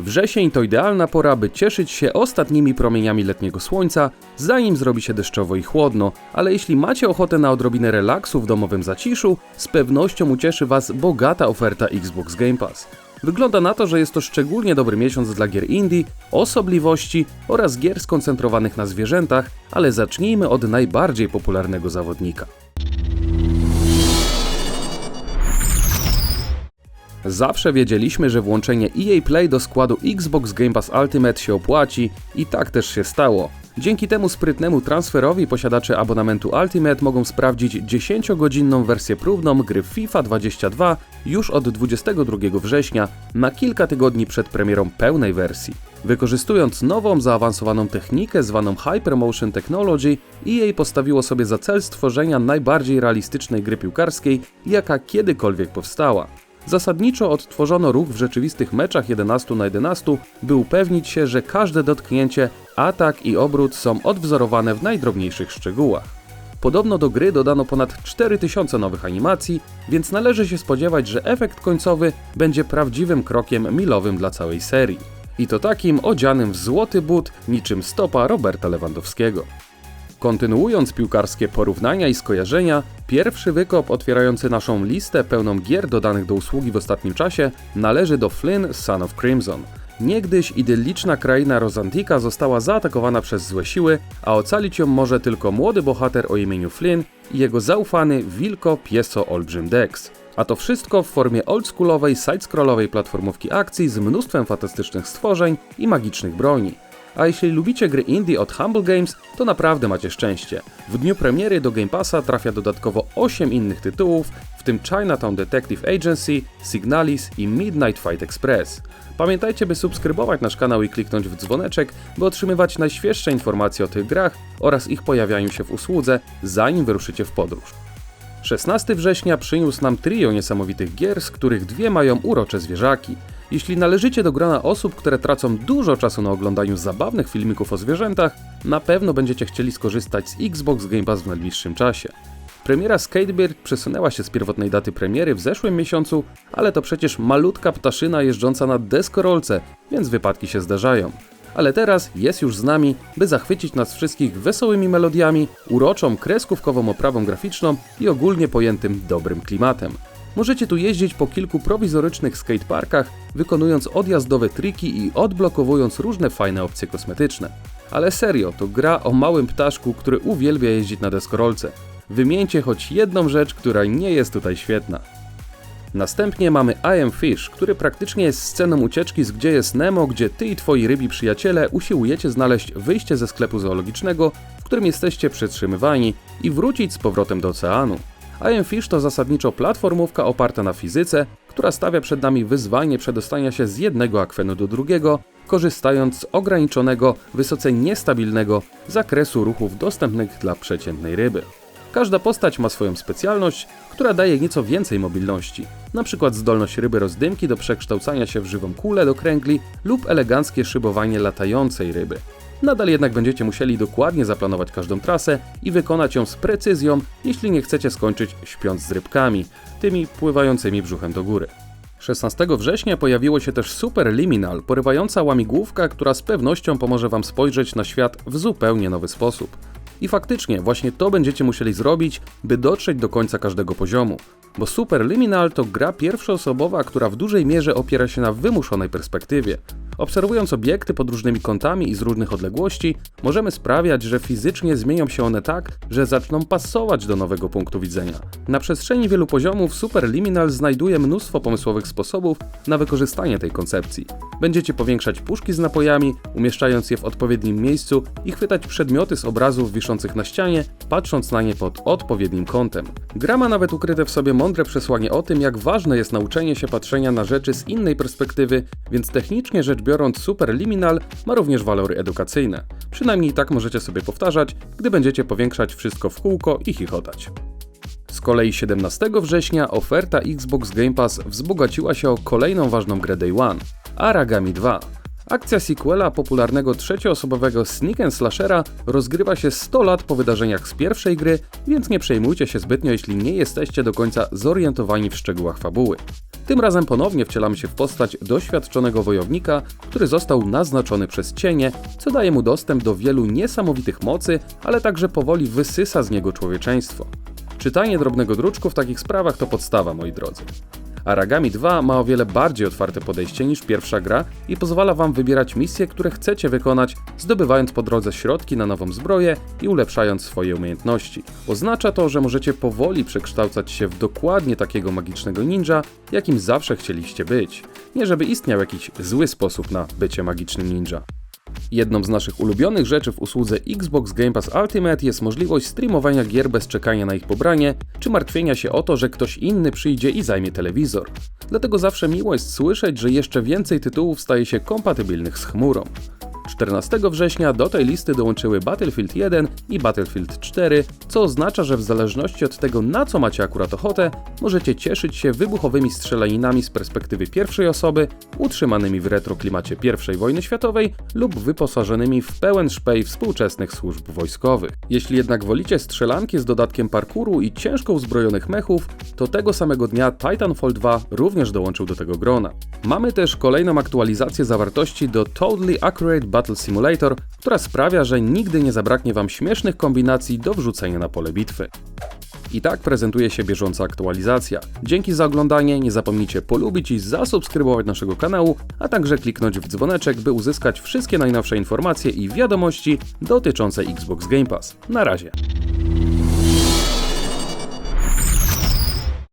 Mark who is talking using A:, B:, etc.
A: Wrzesień to idealna pora, by cieszyć się ostatnimi promieniami letniego słońca, zanim zrobi się deszczowo i chłodno, ale jeśli macie ochotę na odrobinę relaksu w domowym zaciszu, z pewnością ucieszy Was bogata oferta Xbox Game Pass. Wygląda na to, że jest to szczególnie dobry miesiąc dla gier indie, osobliwości oraz gier skoncentrowanych na zwierzętach, ale zacznijmy od najbardziej popularnego zawodnika. Zawsze wiedzieliśmy, że włączenie EA Play do składu Xbox Game Pass Ultimate się opłaci i tak też się stało. Dzięki temu sprytnemu transferowi posiadacze abonamentu Ultimate mogą sprawdzić 10-godzinną wersję próbną gry FIFA 22 już od 22 września, na kilka tygodni przed premierą pełnej wersji. Wykorzystując nową, zaawansowaną technikę zwaną Hypermotion Technology, EA postawiło sobie za cel stworzenia najbardziej realistycznej gry piłkarskiej, jaka kiedykolwiek powstała. Zasadniczo odtworzono ruch w rzeczywistych meczach 11 na 11, by upewnić się, że każde dotknięcie, atak i obrót są odwzorowane w najdrobniejszych szczegółach. Podobno do gry dodano ponad 4000 nowych animacji, więc należy się spodziewać, że efekt końcowy będzie prawdziwym krokiem milowym dla całej serii. I to takim odzianym w złoty but, niczym stopa Roberta Lewandowskiego. Kontynuując piłkarskie porównania i skojarzenia, pierwszy wykop otwierający naszą listę pełną gier dodanych do usługi w ostatnim czasie należy do Flynn Son of Crimson. Niegdyś idylliczna kraina Rozantika została zaatakowana przez złe siły, a ocalić ją może tylko młody bohater o imieniu Flynn i jego zaufany wilko pieso olbrzym Dex. A to wszystko w formie oldschoolowej side-scrollowej platformówki akcji z mnóstwem fantastycznych stworzeń i magicznych broni. A jeśli lubicie gry indie od Humble Games, to naprawdę macie szczęście. W dniu premiery do Game Passa trafia dodatkowo 8 innych tytułów, w tym Chinatown Detective Agency, Signalis i Midnight Fight Express. Pamiętajcie, by subskrybować nasz kanał i kliknąć w dzwoneczek, by otrzymywać najświeższe informacje o tych grach oraz ich pojawianiu się w usłudze, zanim wyruszycie w podróż. 16 września przyniósł nam trio niesamowitych gier, z których dwie mają urocze zwierzaki. Jeśli należycie do grona osób, które tracą dużo czasu na oglądaniu zabawnych filmików o zwierzętach, na pewno będziecie chcieli skorzystać z Xbox Game Pass w najbliższym czasie. Premiera Skatebird przesunęła się z pierwotnej daty premiery w zeszłym miesiącu, ale to przecież malutka ptaszyna jeżdżąca na deskorolce, więc wypadki się zdarzają. Ale teraz jest już z nami, by zachwycić nas wszystkich wesołymi melodiami, uroczą, kreskówkową oprawą graficzną i ogólnie pojętym dobrym klimatem. Możecie tu jeździć po kilku prowizorycznych skateparkach, wykonując odjazdowe triki i odblokowując różne fajne opcje kosmetyczne. Ale serio, to gra o małym ptaszku, który uwielbia jeździć na deskorolce. Wymieńcie choć jedną rzecz, która nie jest tutaj świetna. Następnie mamy I Am Fish, który praktycznie jest sceną ucieczki z Gdzie jest Nemo, gdzie ty i twoi rybi przyjaciele usiłujecie znaleźć wyjście ze sklepu zoologicznego, w którym jesteście przetrzymywani i wrócić z powrotem do oceanu. I Am Fish to zasadniczo platformówka oparta na fizyce, która stawia przed nami wyzwanie przedostania się z jednego akwenu do drugiego, korzystając z ograniczonego, wysoce niestabilnego zakresu ruchów dostępnych dla przeciętnej ryby. Każda postać ma swoją specjalność, która daje nieco więcej mobilności, np. zdolność ryby rozdymki do przekształcania się w żywą kulę do kręgli lub eleganckie szybowanie latającej ryby. Nadal jednak będziecie musieli dokładnie zaplanować każdą trasę i wykonać ją z precyzją, jeśli nie chcecie skończyć śpiąc z rybkami, tymi pływającymi brzuchem do góry. 16 września pojawiło się też Super Liminal, porywająca łamigłówka, która z pewnością pomoże Wam spojrzeć na świat w zupełnie nowy sposób. I faktycznie, właśnie to będziecie musieli zrobić, by dotrzeć do końca każdego poziomu. Bo Super Liminal to gra pierwszoosobowa, która w dużej mierze opiera się na wymuszonej perspektywie. Obserwując obiekty pod różnymi kątami i z różnych odległości, możemy sprawiać, że fizycznie zmienią się one tak, że zaczną pasować do nowego punktu widzenia. Na przestrzeni wielu poziomów Superliminal znajduje mnóstwo pomysłowych sposobów na wykorzystanie tej koncepcji. Będziecie powiększać puszki z napojami, umieszczając je w odpowiednim miejscu i chwytać przedmioty z obrazów wiszących na ścianie, patrząc na nie pod odpowiednim kątem. Gra ma nawet ukryte w sobie mądre przesłanie o tym, jak ważne jest nauczenie się patrzenia na rzeczy z innej perspektywy, więc technicznie rzecz biorąc Superliminal ma również walory edukacyjne. Przynajmniej tak możecie sobie powtarzać, gdy będziecie powiększać wszystko w kółko i chichotać. Z kolei 17 września oferta Xbox Game Pass wzbogaciła się o kolejną ważną grę Day One – Aragami 2. Akcja sequela popularnego trzecioosobowego sneak and slashera rozgrywa się 100 lat po wydarzeniach z pierwszej gry, więc nie przejmujcie się zbytnio, jeśli nie jesteście do końca zorientowani w szczegółach fabuły. Tym razem ponownie wcielamy się w postać doświadczonego wojownika, który został naznaczony przez cienie, co daje mu dostęp do wielu niesamowitych mocy, ale także powoli wysysa z niego człowieczeństwo. Czytanie drobnego druczku w takich sprawach to podstawa, moi drodzy. Aragami 2 ma o wiele bardziej otwarte podejście niż pierwsza gra i pozwala Wam wybierać misje, które chcecie wykonać, zdobywając po drodze środki na nową zbroję i ulepszając swoje umiejętności. Oznacza to, że możecie powoli przekształcać się w dokładnie takiego magicznego ninja, jakim zawsze chcieliście być. Nie żeby istniał jakiś zły sposób na bycie magicznym ninja. Jedną z naszych ulubionych rzeczy w usłudze Xbox Game Pass Ultimate jest możliwość streamowania gier bez czekania na ich pobranie, czy martwienia się o to, że ktoś inny przyjdzie i zajmie telewizor. Dlatego zawsze miło jest słyszeć, że jeszcze więcej tytułów staje się kompatybilnych z chmurą. 14 września do tej listy dołączyły Battlefield 1 i Battlefield 4, co oznacza, że w zależności od tego, na co macie akurat ochotę, możecie cieszyć się wybuchowymi strzelaninami z perspektywy pierwszej osoby, utrzymanymi w retro klimacie I wojny światowej lub wyposażonymi w pełen szpej współczesnych służb wojskowych. Jeśli jednak wolicie strzelanki z dodatkiem parkouru i ciężko uzbrojonych mechów, to tego samego dnia Titanfall 2 również dołączył do tego grona. Mamy też kolejną aktualizację zawartości do Totally Accurate Battle Simulator, która sprawia, że nigdy nie zabraknie Wam śmiesznych kombinacji do wrzucenia na pole bitwy. I tak prezentuje się bieżąca aktualizacja. Dzięki za oglądanie, nie zapomnijcie polubić i zasubskrybować naszego kanału, a także kliknąć w dzwoneczek, by uzyskać wszystkie najnowsze informacje i wiadomości dotyczące Xbox Game Pass. Na razie.